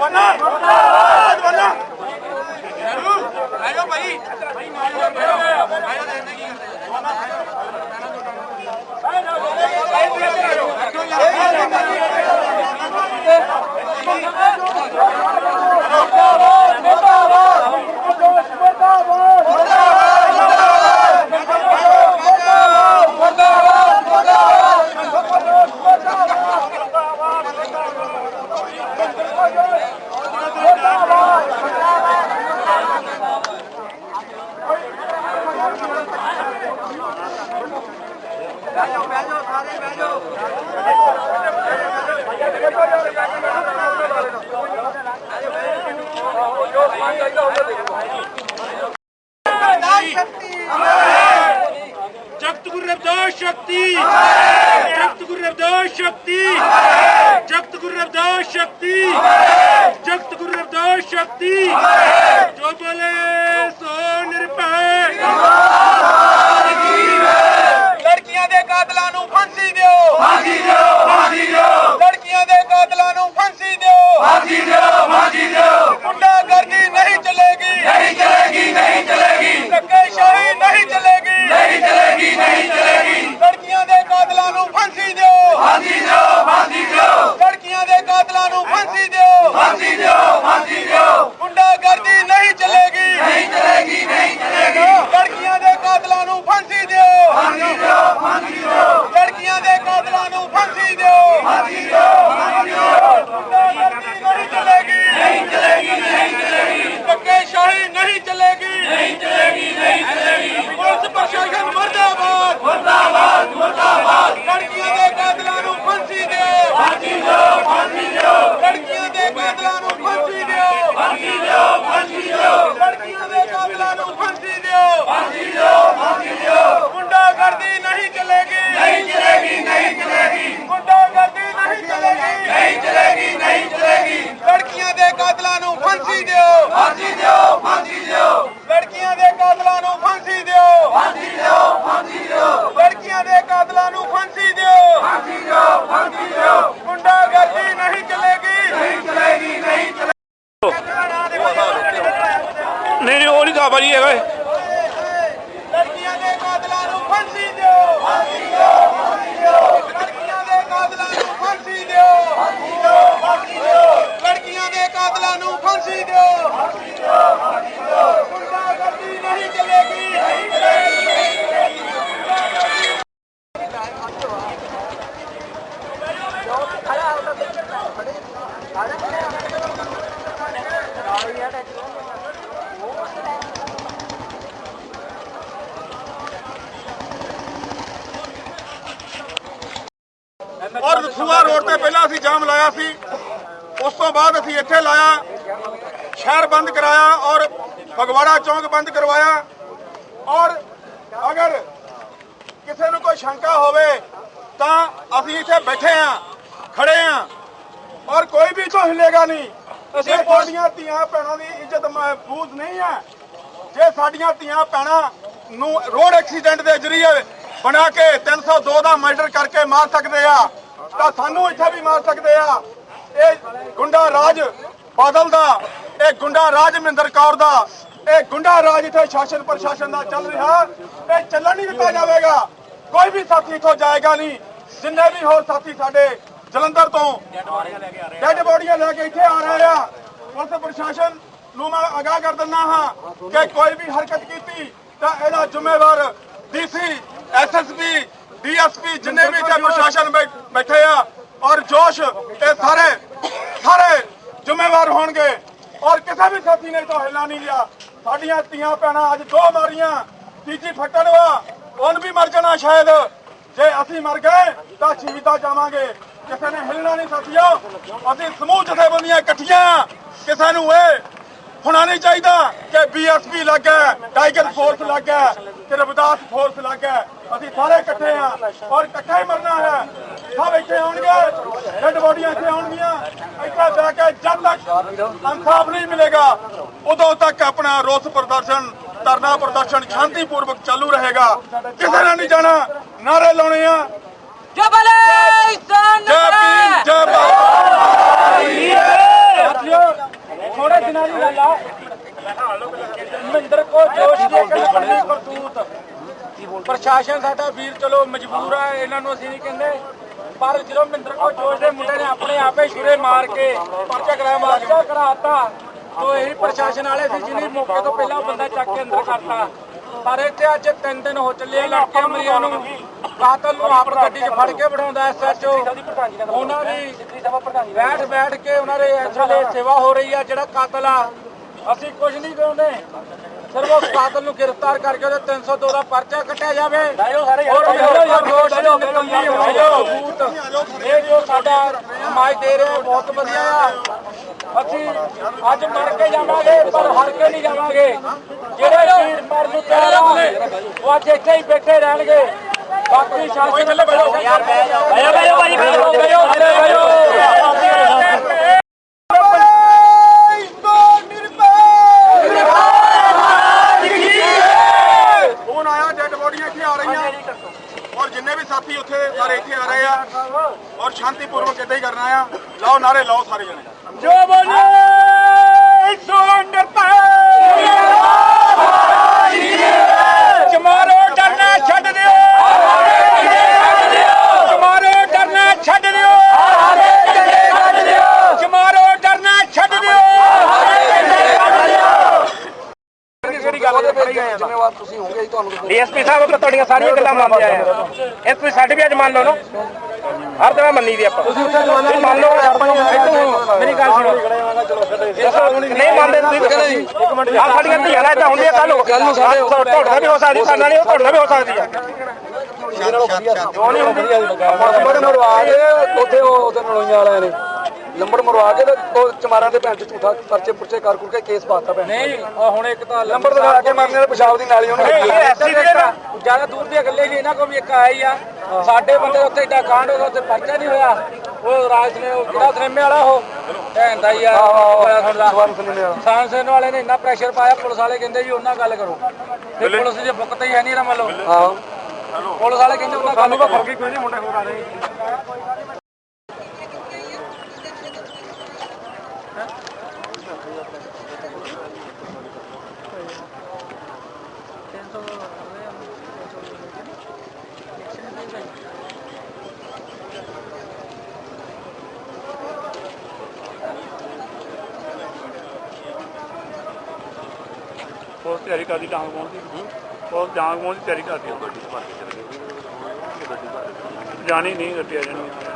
One ਫਾਂਸੀ ਦਿਓ ਫਾਂਸੀ ਦਿਓ। ਲੜਕੀਆਂ ਦੇ ਕਾਤਲਾਂ ਨੂੰ ਫਾਂਸੀ ਦਿਓ। ਫਾਂਸੀ ਦਿਓ ਫਾਂਸੀ ਦਿਓ। ਔਰ ਦਸੂਆ ਰੋਡ ਤੇ ਪਹਿਲਾਂ ਅਸੀਂ ਜਾਮ ਲਾਇਆ ਸੀ। ਉਸ ਤੋਂ ਬਾਅਦ ਅਸੀਂ ਇੱਥੇ ਲਾਇਆ ਸ਼ਹਿਰ ਬੰਦ ਕਰਾਇਆ ਔਰ ਫਗਵਾੜਾ ਚੌਂਕ ਬੰਦ ਕਰਵਾਇਆ। ਔਰ ਅਗਰ ਕਿਸੇ ਨੂੰ ਕੋਈ ਸ਼ੰਕਾ ਹੋਵੇ ਤਾਂ ਅਸੀਂ ਇੱਥੇ ਬੈਠੇ ਆ ਖੜੇ ਆ ਔਰ ਕੋਈ ਵੀ ਤੋਂ ਹਿਲੇਗਾ ਨਹੀਂ। ਜੇ ਸਾਡੀਆਂ ਧੀਆਂ ਭੈਣਾਂ ਦੀ ਇੱਜ਼ਤ ਮਹਿਫੂਜ਼ ਨਹੀਂ ਹੈ ਜੇ ਸਾਡੀਆਂ ਧੀਆਂ ਭੈਣਾਂ ਨੂੰ ਰੋਡ ਐਕਸੀਡੈਂਟ ਦੇ ਜ਼ਰੀਏ ਬਣਾ ਕੇ 302 ਦਾ ਮਰਡਰ ਕਰਕੇ ਮਾਰ ਸਕਦੇ ਆ ਤਾਂ ਸਾਨੂੰ ਇੱਥੇ ਵੀ ਮਾਰ ਸਕਦੇ ਆ। ਇਹ ਗੁੰਡਾ ਰਾਜ ਬਾਦਲ ਦਾ ਇਹ ਗੁੰਡਾ ਰਾਜ ਮਹਿੰਦਰ ਕੌਰ ਦਾ ਇਹ ਗੁੰਡਾ ਰਾਜ ਇੱਥੇ ਸ਼ਾਸਨ ਪ੍ਰਸ਼ਾਸਨ ਦਾ ਚੱਲ ਰਿਹਾ। ਇਹ ਚੱਲਣ ਨਹੀਂ ਦਿੱਤਾ ਜਾਵੇਗਾ। ਕੋਈ ਵੀ ਸਾਥੀ ਇੱਥੋਂ ਜਾਏਗਾ ਨਹੀਂ। ਜਿੰਨੇ ਵੀ ਹੋਰ ਸਾਥੀ ਸਾਡੇ ਜਲੰਧਰ ਤੋਂ ਡੈਡ ਬੋਡੀਆਂ ਲੈ ਕੇ ਇੱਥੇ ਆ ਰਹੇ ਆ। ਪੁਲਿਸ ਪ੍ਰਸ਼ਾਸਨ ਨੂੰ ਮੈਂ ਅਗਾਹ ਕਰ ਦਿੰਦਾ ਹਾਂ ਕਿ ਕੋਈ ਵੀ ਹਰਕਤ ਕੀਤੀ ਤਾਂ ਇਹਦਾ ਜ਼ਿੰਮੇਵਾਰ ਡੀਸੀ ਐਸਐਸਪੀ ਡੀਐਸਪੀ ਜਿੰਨੇ ਵੀ ਇੱਥੇ ਪ੍ਰਸ਼ਾਸਨ ਬੈਠੇ ਆ, ਔਰ ਜੋਸ਼ ਇਹ ਸਾਰੇ ਸਾਰੇ ਜ਼ਿੰਮੇਵਾਰ ਹੋਣਗੇ। ਔਰ ਕਿਸੇ ਵੀ ਸਾਥੀ ਨੇ ਤਾਂ ਹਿੱਲਾ ਨਹੀਂ ਲਿਆ। ਸਾਡੀਆਂ ਧੀਆਂ ਭੈਣਾਂ ਅੱਜ ਦੋ ਮਾਰੀਆਂ, ਤੀਜੀ ਫੱਟੜਵਾ ਉਹਨ ਵੀ ਮਰ ਜਾਣਾ ਸ਼ਾਇਦ। ਜੇ ਅਸੀਂ ਮਰ ਗਏ, ਤਾਂ ਸ਼ਹੀਦਾਂ ਜਾਵਾਂਗੇ। ਕਿਸੇ ਨੇ ਹਿੱਲਣਾ ਨਹੀਂ ਸਾਥੀਓ, ਅਸੀਂ ਸਮੂਹ ਜਥੇਬੰਦੀਆਂ ਇਕੱਠੀਆਂ। ਕਿਸੇ ਨੂੰ ਇਹ ਹੋਣਾ ਨਹੀਂ ਚਾਹੀਦਾ ਕਿ ਬੀਐਸਪੀ ਲੱਗਾ ਟਾਈਗਰ ਫੋਰਸ ਲੱਗਾ ਕਿ ਰਵਿਦਾਸ ਫੋਰਸ ਲੱਗਾ। ਅਸੀਂ ਸਾਰੇ ਇਕੱਠੇ ਆ ਔਰ ਇਕੱਠੇ ਹੀ ਮਰਨਾ ਹੈ। ਸਭ ਇੱਥੇ ਆਉਣਗੇ ਡੈਡ ਬੋਡੀਆਂ ਇੱਥੇ ਆਉਣਗੀਆਂ। ਇੱਥੇ ਬਹਿ ਕੇ ਜਦ ਤੱਕ ਇਨਸਾਫ ਨਹੀਂ ਮਿਲੇਗਾ ਉਦੋਂ ਤੱਕ ਆਪਣਾ ਰੋਸ ਪ੍ਰਦਰਸ਼ਨ ਧਰਨਾ ਪ੍ਰਦਰਸ਼ਨ ਸ਼ਾਂਤੀਪੂਰਵਕ ਚਾਲੂ ਰਹੇਗਾ। ਕਿਸੇ ਨੇ ਨਹੀਂ ਜਾਣਾ ਨਾਰੇ ਲਾਉਣੇ ਆ। ਜਬਲੇ ਜੈ ਭੀਮ ਜੈ ਭਾਰਤ। ਦਿਨਾਂ ਦੀ ਗੱਲ ਆ? ਮਹਿੰਦਰ ਕੋ ਜੋਸ਼ ਦੀ ਇੱਕ ਲੰਮੀ ਕਰਤੂਤ। ਪ੍ਰਸ਼ਾਸਨ ਸਾਡਾ ਵੀਰ ਚਲੋ ਮਜਬੂਰ ਆ, ਇਹਨਾਂ ਨੂੰ ਅਸੀਂ ਨਹੀਂ ਕਹਿੰਦੇ। ਪਰ ਜਦੋਂ ਮਹਿੰਦਰ ਕੋ ਜੋਸ਼ ਦੇ ਮੁੰਡੇ ਨੇ ਆਪਣੇ ਆਪੇ ਛੁਰੇ ਮਾਰ ਕੇ ਪਰਚਾ ਕਰਾਇਆ ਪਰਚਾ ਕਰਾਤਾ, ਤੋ ਇਹ ਪ੍ਰਸ਼ਾਸਨ ਵਾਲੇ ਸੀ ਜਿਹਨੇ ਮੌਕੇ ਤੋਂ ਪਹਿਲਾਂ ਬੰਦਾ ਚੱਕ ਕੇ ਅੰਦਰ ਕਰਤਾ। ਪਰ ਇੱਥੇ ਅੱਜ ਤਿੰਨ ਦਿਨ ਹੋ ਚੱਲੇ ਲੜਕੀਆਂ ਮਰੀਆਂ ਨੂੰ। ਕਾਤਲ ਨੂੰ ਆਪ ਗੱਡੀ 'ਚ ਫੜ ਕੇ ਬਿਠਾਉਂਦਾ ਐਸਐਚਓ ਉਹਨਾਂ ਦੀ ਬੈਠ ਬੈਠ ਕੇ ਉਹਨਾਂ ਦੇ ਐਸਐਲਏ ਸੇਵਾ ਹੋ ਰਹੀ ਆ ਜਿਹੜਾ ਕਾਤਲ ਆ। ਅਸੀਂ ਕੁਝ ਨਹੀਂ ਚਾਹੁੰਦੇ ਸਿਰਫ ਉਸ ਕਾਤਲ ਨੂੰ ਗ੍ਰਿਫਤਾਰ ਕਰਕੇ ਉਹਦੇ 302 ਦਾ ਪਰਚਾ ਕੱਟਿਆ ਜਾਵੇ। ਔਰ ਉਹ ਨੂੰ ਇਹ ਜੋ ਸਾਡਾ ਸਮਾਜ ਦੇ ਰਿਹਾ ਬਹੁਤ ਵਧੀਆ ਆ। ਅਸੀਂ ਅੱਜ ਮਰ ਕੇ ਜਾਵਾਂਗੇ ਪਰ ਹਰ ਕੇ ਨਹੀਂ ਜਾਵਾਂਗੇ। ਜਿਹੜੇ ਵੀਰ ਮਰਨ ਨੂੰ ਤਿਆਰ ਆ ਉਹ ਅੱਜ ਇੱਥੇ ਹੀ ਬੈਠੇ ਰਹਿਣਗੇ। ਬਾਕੀ ਸ਼ਾਸਨ ਥੱਲੇ ਬੈਠੋ ਯਾਰ ਆ ਰਹੀਆਂ। ਔਰ ਜਿੰਨੇ ਵੀ ਸਾਥੀ ਉੱਥੇ ਸਾਰੇ ਇੱਥੇ ਆ ਰਹੇ ਆ। ਔਰ ਸ਼ਾਂਤੀਪੂਰਵਕ ਇੱਦਾਂ ਹੀ ਕਰਨਾ ਆ ਲਾਓ ਨਾਰੇ ਲਾਓ ਸਾਰੇ ਜਣੇ। ਜੋ ਬੋਲੇ ਸੋ ਡਰਤਾ ਚਮਾਰੋ ਡਰਨਾ ਛੱਡ ਦਿਓ ਚਮਾਰੋ ਡਰਨਾ ਛੱਡ ਦਿਓ ਚਮਾਰੋ ਡਰਨਾ ਛੱਡ ਦਿਓ ਕਿਹੜੀ ਗੱਲ ਜ਼ਿੰਮੇਵਾਰ ਤੁਸੀਂ ਹੋਗੇ ਤੁਹਾਨੂੰ ਡੀਐਸਪੀ ਸਾਹਿਬ ਤੁਹਾਡੀਆਂ ਸਾਰੀਆਂ ਗੱਲਾਂ ਮੰਨਦੇ ਆਏ ਆ। ਐਸਪੀ ਸਾਡੀ ਵੀ ਅੱਜ ਮੰਨ ਲਓ ਨਾ। ਹਰ ਤਰ੍ਹਾਂ ਮੰਨੀ ਦੀ ਆਪਾਂ। ਤੁਸੀਂ ਮੰਨ ਲਓ ਇੱਥੋਂ ਮੇਰੀ ਗੱਲ ਸੁਣੋ। ਨਹੀਂ ਮੰਨਦੇ ਤੁਸੀਂ ਇੱਕ ਮਿੰਟ ਆ ਸਾਡੀਆਂ ਧੀਆਂ ਨਾਲ ਇਦਾਂ ਹੁੰਦੀਆਂ ਕੱਲ ਨੂੰ। ਕੱਲ ਨੂੰ ਸਾਡੇ ਤੁਹਾਡਾ ਵੀ ਹੋ ਸਕਦੀ ਸਾਡਾ ਨਹੀਂ ਉਹ ਤੁਹਾਡਾ ਵੀ ਹੋ ਸਕਦੀ ਆ। ਕਿਉਂ ਨਹੀਂ ਹੁੰਦੀ? ਲੰਬੜ ਮਰਵਾ ਕੇ ਉੱਥੇ ਉਹ ਉਹਦੇ ਨਲੋਈਆਂ ਵਾਲਿਆਂ ਨੇ। ਲੰਬੜ ਮਰਵਾ ਕੇ ਤੇ ਉਹ ਚਮਾਰਾਂ ਦੇ ਭੈਣ ਚ ਝੂਠਾ ਪਰਚੇ ਪੁਰਚੇ ਕਰ ਕੁਰ ਕੇ ਕੇਸ ਪਾਤਾ ਭੈਣ ਨਹੀਂ ਉਹ ਹੁਣ ਇੱਕ ਤਾਂ ਲੰਬੜ ਦੇ ਲਾ ਕੇ ਮਰਨੇ ਵਾਲੇ ਪਿਸ਼ਾਬ ਦੀ ਨਾਲੀ ਉਹਨੂੰ ਹੋਈ। ਐਸੀ ਦੇ ਜ਼ਿਆਦਾ ਦੂਰ ਦੀਆਂ ਗੱਲੇ ਨਹੀਂ ਇਹਨਾਂ ਕੋਲ ਵੀ ਇੱਕ ਆਇਆ ਹੀ। ਆ ਸਾਡੇ ਬੰਦੇ ਉੱਥੇ ਏਡਾ ਕਾਂਡ ਹੋਇਆ ਉੱਥੇ ਪਰਚਾ ਨਹੀਂ ਹੋਇਆ। ਉਹ ਰਾਜ ਨੇ ਉਹ ਕਿਹੜਾ ਸਿਨੇਮੇ ਵਾਲਾ ਉਹ? ਭੈਣ ਦਾ ਹੀ ਆ ਬੜਾ ਸੁਣਦਾ ਸਵਰਨ ਸਿਨੇਮੇ ਵਾਲਾ। ਸਾਂਸਨ ਵਾਲੇ ਨੇ ਇੰਨਾ ਪ੍ਰੈਸ਼ਰ ਪਾਇਆ ਪੁਲਿਸ ਵਾਲੇ ਕਹਿੰਦੇ ਜੀ ਉਹਨਾਂ ਗੱਲ ਕਰੋ। ਤੇ ਪੁਲਿਸ ਜੇ ਬੁੱਕ ਤੇ ਹੀ ਹੈ ਨਹੀਂ ਨਾ ਮੰਨ ਲਓ ਆਹੋ ਪੁਲਿਸ ਵਾਲੇ ਕਹਿੰਦੇ ਉਹਨਾਂ ਗੱਲ ਕਰੋ। ਪੁਲਿਸ ਤਿਆਰੀ ਕਰਦੀ ਡਾਂਗ ਪਾਉਣ ਦੀ। ਪੁਲਿਸ ਡਾਂਗ ਪਾਉਣ ਦੀ ਤਿਆਰੀ ਕਰਦੀ। ਗੱਡੀ ਭਰ ਕੇ ਚਲੇ ਗਏ। ਜਾਣੀ ਨਹੀਂ ਗੱਡੀ ਆ ਜਾਣੀ।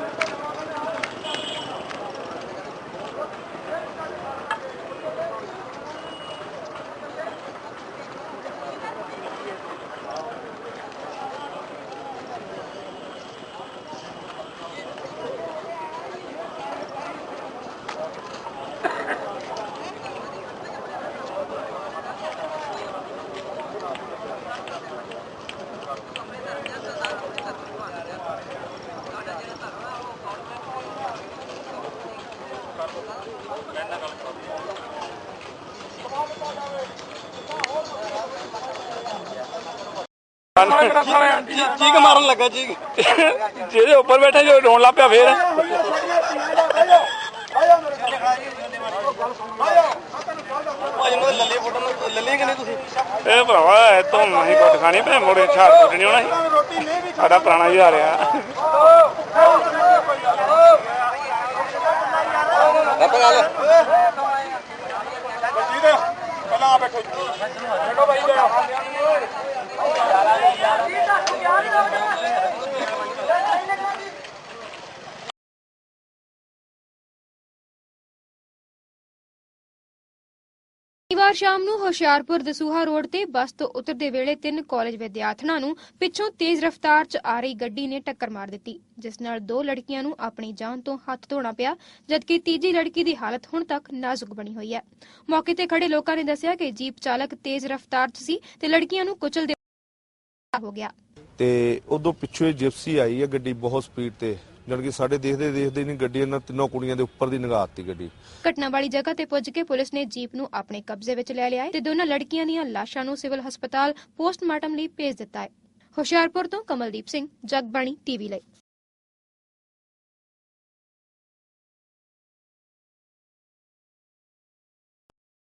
ਚੀਕ ਮਾਰਨ ਲੱਗਾ, ਚੀਕ। ਜਿਹਦੇ ਉੱਪਰ ਬੈਠਾ ਜੋ ਰੋਣ ਲੱਗ ਪਿਆ ਫੇਰ। ਇਹ ਭਰਾਵਾ, ਇਹ ਤੋਂ ਨਹੀਂ ਕੁੱਟ ਖਾਣੀ ਭੈ ਮੋੜੇ ਛਾੜ ਕੁੱਟ ਹੋਣਾ ਸੀ। ਸਾਡਾ ਪੁਰਾਣਾ ਹੀ ਆ। ਰਿਹਾ ਆਪਾਂ ਗੱਲ ਪਹਿਲਾਂ ਆ। ਬੈਠੋ ਬੈਠੋ ਭਾਈ ਸ਼ਨੀਵਾਰ ਸ਼ਾਮ ਨੂੰ ਹੁਸ਼ਿਆਰਪੁਰ ਦਸੂਹਾ ਰੋਡ ਤੇ ਬੱਸ ਤੋਂ ਉਤਰਦੇ ਵੇਲੇ ਤਿੰਨ ਕਾਲਜ ਵਿਦਿਆਰਥਣਾਂ ਨੂੰ ਪਿੱਛੋਂ ਤੇਜ਼ ਰਫ਼ਤਾਰ 'ਚ ਆ ਰਹੀ ਗੱਡੀ ਨੇ ਟੱਕਰ ਮਾਰ ਦਿੱਤੀ, ਜਿਸ ਨਾਲ ਦੋ ਲੜਕੀਆਂ ਨੂੰ ਆਪਣੀ ਜਾਨ ਤੋਂ ਹੱਥ ਧੋਣਾ ਪਿਆ, ਜਦਕਿ ਤੀਜੀ ਲੜਕੀ ਦੀ ਹਾਲਤ ਹੁਣ ਤੱਕ ਨਾਜ਼ੁਕ ਬਣੀ ਹੋਈ ਹੈ। ਮੌਕੇ ਤੇ ਖੜੇ ਲੋਕਾਂ ਨੇ ਦੱਸਿਆ ਕਿ ਜੀਪ ਚਾਲਕ ਤੇਜ਼ ਰਫ਼ਤਾਰ 'ਚ ਸੀ ਤੇ ਲੜਕੀਆਂ ਨੂੰ ਕੁਚਲ ਹੋ ਗਿਆ। ਤੇ ਉਦੋਂ ਪਿੱਛੋਂ ਜਿਪਸੀ ਆਈ ਹੈ ਗੱਡੀ ਬਹੁਤ ਸਪੀਡ ਤੇ। ਜਾਣੀ ਕਿ ਸਾਡੇ ਦੇਖਦੇ ਦੇਖਦੇ ਨਹੀਂ ਗੱਡੀ ਇਹਨਾਂ ਤਿੰਨੋਂ ਕੁੜੀਆਂ ਦੇ ਉੱਪਰ ਦੀ ਨਿਗਾਹਤੀ ਗੱਡੀ। ਘਟਨਾ ਵਾਲੀ ਜਗ੍ਹਾ ਤੇ ਪੁੱਜ ਕੇ ਪੁਲਿਸ ਨੇ ਜੀਪ ਨੂੰ ਆਪਣੇ ਕਬਜ਼ੇ ਵਿੱਚ ਲੈ ਲਿਆ ਹੈ ਤੇ ਦੋਨਾਂ ਲੜਕੀਆਂ ਦੀਆਂ ਲਾਸ਼ਾਂ ਨੂੰ ਸਿਵਲ ਹਸਪਤਾਲ ਪੋਸਟਮਾਰਟਮ ਲਈ ਭੇਜ ਦਿੱਤਾ ਹੈ। ਹੁਸ਼ਿਆਰਪੁਰ ਤੋਂ ਕਮਲਦੀਪ ਸਿੰਘ ਜਗਬਾਣੀ ਟੀਵੀ ਲਈ।